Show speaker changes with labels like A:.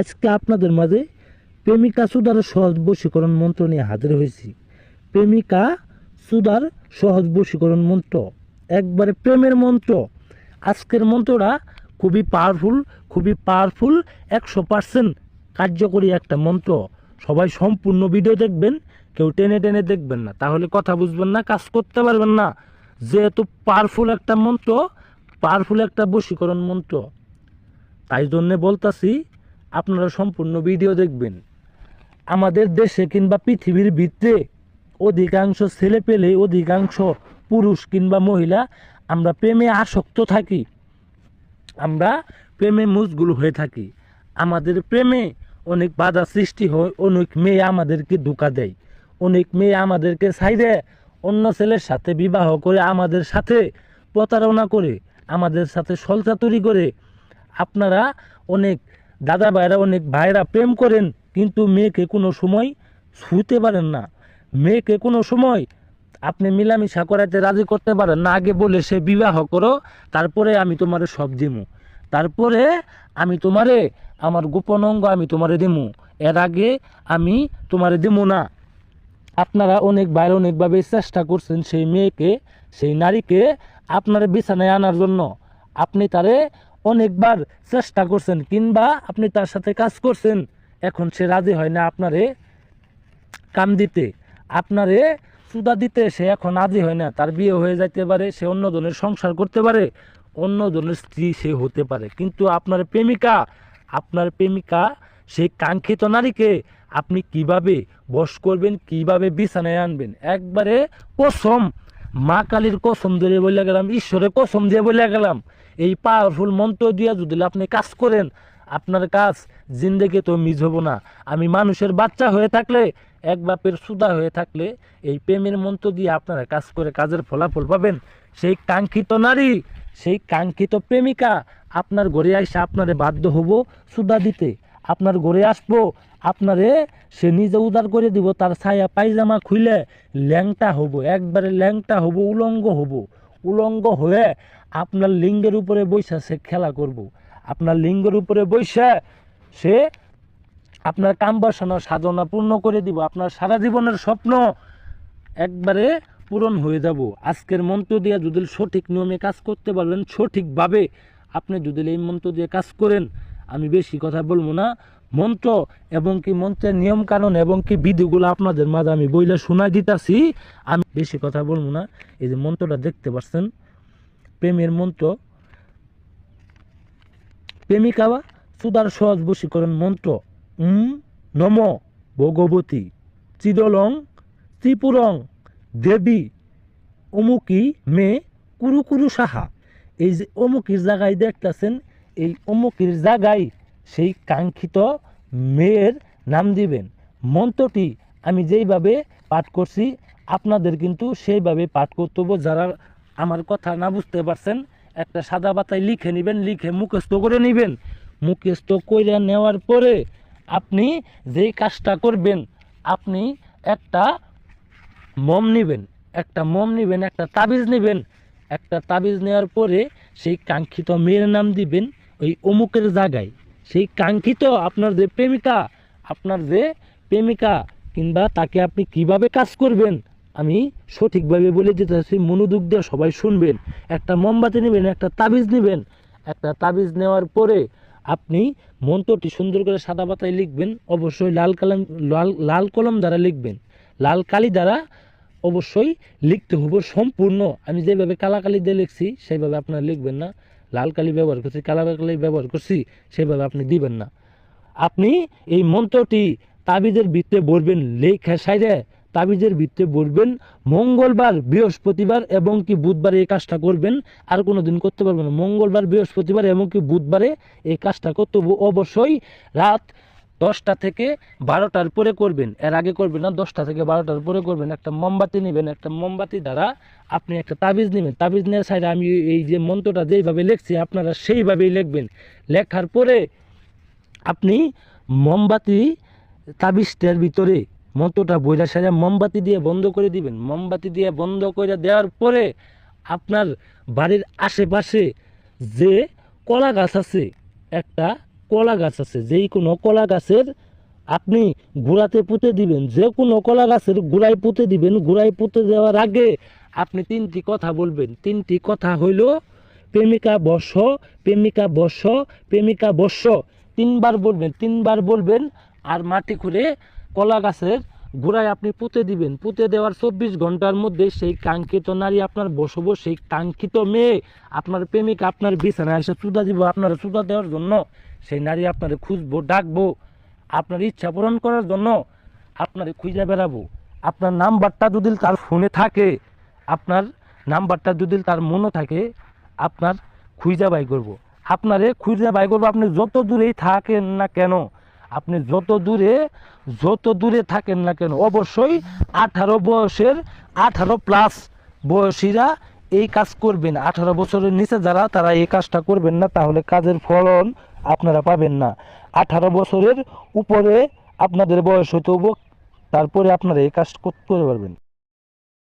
A: আজকে আপনাদের মাঝে প্রেমিকা সুদার সহজ বশীকরণ মন্ত্র নিয়ে হাজির হয়েছি। প্রেমিকা সুদার সহজ বশীকরণ মন্ত্র। একবারে প্রেমের মন্ত্র। আজকের মন্ত্রটা খুবই পাওয়ারফুল খুবই পাওয়ারফুল একশো পার্সেন্ট কার্যকরী একটা মন্ত্র। সবাই সম্পূর্ণ ভিডিও দেখবেন, কেউ টেনে টেনে দেখবেন না। তাহলে কথা বুঝবেন না, কাজ করতে পারবেন না। যেহেতু পাওয়ারফুল একটা মন্ত্র পাওয়ারফুল একটা বশীকরণ মন্ত্র। তাই জন্যে বলতাছি আপনারা সম্পূর্ণ ভিডিও দেখবেন। আমাদের দেশে কিংবা পৃথিবীর ভিতরে অধিকাংশ ছেলে পেলে অধিকাংশ পুরুষ কিংবা মহিলা আমরা প্রেমে আসক্ত থাকি। আমরা প্রেমে মুজগুল হয়ে থাকি। আমাদের প্রেমে অনেক বাধা সৃষ্টি হয়, অনেক মেয়ে আমাদেরকে ধোকা দেয়। অনেক মেয়ে আমাদেরকে সাইডে অন্য ছেলের সাথে বিবাহ করে, আমাদের সাথে প্রতারণা করে, আমাদের সাথে সলচাতুরি করে। আপনারা অনেক দাদা ভাইরা অনেক ভাইরা প্রেম করেন, কিন্তু মেয়েকে কোনো সময় ছুঁতে পারেন না। মেয়েকে কোনো সময় আপনি মিলামিশা করাতে রাজি করতে পারেন না। আগে বলে সে বিবাহ করো, তারপরে আমি তোমারে সব দিমু। তারপরে আমি তোমারে, আমার গোপন অঙ্গ আমি তোমারে দিমু। এর আগে আমি তোমারে দিমু না। আপনারা অনেক বাইরে অনেকভাবে চেষ্টা করছেন সেই মেয়েকে, সেই নারীকে আপনার বিছানায় আনার জন্য। আপনি তারে অনেকবার চেষ্টা করছেন, কিংবা আপনি তার সাথে কাজ করছেন, এখন সে রাজি হয় না আপনারে কাম দিতে। আপনারে সুদা দিতে সে এখন রাজি হয় না। তার বিয়ে হয়ে যাইতে পারে, সে অন্য ধরনের সংসার করতে পারে, অন্য ধরনের স্ত্রী সে হতে পারে। কিন্তু আপনার প্রেমিকা আপনার প্রেমিকা সেই কাঙ্ক্ষিত নারীকে আপনি কীভাবে বশ করবেন, কীভাবে বিছানায় আনবেন? একবারে কসম মা কালীর কসম ধরে বলে গেলাম, ঈশ্বরের কসম দিয়ে বলে গেলাম। এই পাওয়ারফুল মন্ত্র দিয়ে যদি আপনি কাজ করেন, আপনার কাজ জিন্দেগি তো মিজ হব না। আমি মানুষের বাচ্চা হয়ে থাকলে, এক বাপের সুদা হয়ে থাকলে, এই প্রেমের মন্ত্র দিয়ে আপনারা কাজ করে কাজের ফলাফল পাবেন। সেই কাঙ্ক্ষিত নারী, সেই কাঙ্ক্ষিত প্রেমিকা আপনার ঘরে এসে আপনারে বাধ্য হব সুদা দিতে। আপনার ঘরে আসব আপনারে সে নিজে উদার করে দিব, তার ছায়া পায়জামা খুলে ল্যাংটা হব, একবারে ল্যাংটা হব, উলঙ্গ হব। উলঙ্গ হয়ে আপনার লিঙ্গের উপরে বৈশা সে খেলা করব। আপনার লিঙ্গের উপরে বৈশা সে আপনার কাম বাসনা সাধনা পূর্ণ করে দিব। আপনার সারা জীবনের স্বপ্ন একবারে পূরণ হয়ে যাব। আজকের মন্ত্র দিয়ে যদি সঠিক নিয়মে কাজ করতে পারবেন সঠিকভাবে আপনি যদি এই মন্ত্র দিয়ে কাজ করেন, আমি বেশি কথা বলব না। মন্ত্র এবং কি মন্ত্রের নিয়ম কানুন এবং কি বিধিগুলো আপনাদের মাঝে আমি বইলে শোনাই দিতাছি, আমি বেশি কথা বলব না। এই যে মন্ত্রটা দেখতে পাচ্ছেন, প্রেমের মন্ত্র। প্রেমিকা বা সুদার সহজ বশীকরণ মন্ত্র। উম, নম, ভগবতী, চিদলং, ত্রিপুরং, দেবী, অমুকি, মে কুরু কুরু সাহা। এই যে অমুকির জায়গায় দেখতেছেন, এই অমুকির জায়গায় সেই কাঙ্ক্ষিত মেয়ের নাম দিবেন। মন্ত্রটি আমি যেইভাবে পাঠ করছি, আপনাদের কিন্তু সেইভাবে পাঠ করতে হবে। যারা আমার কথা না বুঝতে পারছেন, একটা সাদা পাতায় লিখে নেবেন, লিখে মুখস্থ করে নেবেন। মুখস্থ করে নেওয়ার পরে আপনি যেই কাজটা করবেন, আপনি একটা মম নেবেন, একটা মম নেবেন, একটা তাবিজ নেবেন। একটা তাবিজ নেওয়ার পরে সেই কাঙ্ক্ষিত মেয়ের নাম দিবেন ওই অমুকের জায়গায়। সেই কাঙ্ক্ষিত আপনার যে প্রেমিকা, আপনার যে প্রেমিকা, কিংবা তাকে আপনি কীভাবে কাজ করবেন, আমি সঠিকভাবে বলে দিতেছি মনোযোগ দিয়ে সবাই শুনবেন। একটা মোমবাতি নেবেন, একটা তাবিজ নেবেন। একটা তাবিজ নেওয়ার পরে আপনি মন্ত্রটি সুন্দর করে সাদা পাতায় লিখবেন, অবশ্যই লাল কলম, লাল লাল কলম দ্বারা লিখবেন। লাল কালি দ্বারা অবশ্যই লিখতে হবে সম্পূর্ণ। আমি যেভাবে কালাকালি দিয়ে লিখছি, সেইভাবে আপনারা লিখবেন না। লাল কালি ব্যবহার করছি, কালা কালি ব্যবহার করছি, সেভাবে আপনি দিবেন না। আপনি এই মন্ত্রটি তাবিজের ভিত্তে বলবেন, লেখা সাইডে তাবিজের ভিত্তে বলবেন, মঙ্গলবার, বৃহস্পতিবার এবং কি বুধবারে এই কাজটা করবেন, আর কোনো দিন করতে পারবেন মঙ্গলবার, বৃহস্পতিবার এবং কি বুধবারে এই কাজটা করতে অবশ্যই রাত দশটা থেকে বারোটার পরে করবেন। এর আগে করবেন না, দশটা থেকে বারোটার পরে করবেন। একটা মোমবাতি নেবেন, একটা মোমবাতি দ্বারা আপনি একটা তাবিজ নেবেন। তাবিজ নেওয়ার সাইডে আমি এই যে মন্ত্রটা যেইভাবে লিখছি, আপনারা সেইভাবেই লিখবেন। লেখার পরে আপনি মোমবাতি তাবিজটার ভিতরে মন্ত্রটা বইলা সাজা মোমবাতি দিয়ে বন্ধ করে দিবেন। মোমবাতি দিয়ে বন্ধ করে দেওয়ার পরে আপনার বাড়ির আশেপাশে যে কলা গাছ আছে, একটা কলা গাছ আছে, যেই কোনো কলা গাছের আপনি গোড়াতে পুঁতে দিবেন, যে কোনো কলা গাছের গোড়ায় পুঁতে দিবেন, গোড়ায় পুঁতে দেওয়ার আগে আপনি তিনটি কথা বলবেন। তিনটি কথা হইল, প্রেমিকা বর্ষ প্রেমিকা বর্ষ প্রেমিকা বর্ষ তিনবার বলবেন তিনবার বলবেন আর মাটি করে কলা গাছের গোড়ায় আপনি পুঁতে দিবেন। পুঁতে দেওয়ার চব্বিশ ঘণ্টার মধ্যে সেই কাঙ্ক্ষিত নারী আপনার বসবো, সেই কাঙ্ক্ষিত মেয়ে, আপনার প্রেমিক আপনার বিছানায় এসে চুদা দিব, আপনার চুদা দেওয়ার জন্য। সেই নারী আপনার খুঁজবো, ডাকবো, আপনার ইচ্ছা পূরণ করার জন্য আপনার খুঁজে বেড়াবো আপনার নাম্বারটা যদি তার ফোনে থাকে, আপনার নাম্বারটা যদি তার মনে থাকে, আপনার খুঁজা বাই করব। আপনারে খুঁজা বাই করব আপনি যত দূরেই থাকেন না কেন, আপনি যত দূরে যত দূরে থাকেন না কেন, অবশ্যই আঠারো বয়সের আঠারো প্লাস বয়সীরা এই কাজ করবেন। আঠারো বছরের নিচে যারা, তারা এই কাজটা করবেন না, তাহলে কাজের ফলন আপনারা পাবেন না। আঠারো বছরের উপরে আপনাদের বয়স হতে তারপরে আপনারা এই কাজ করতে পারবেন।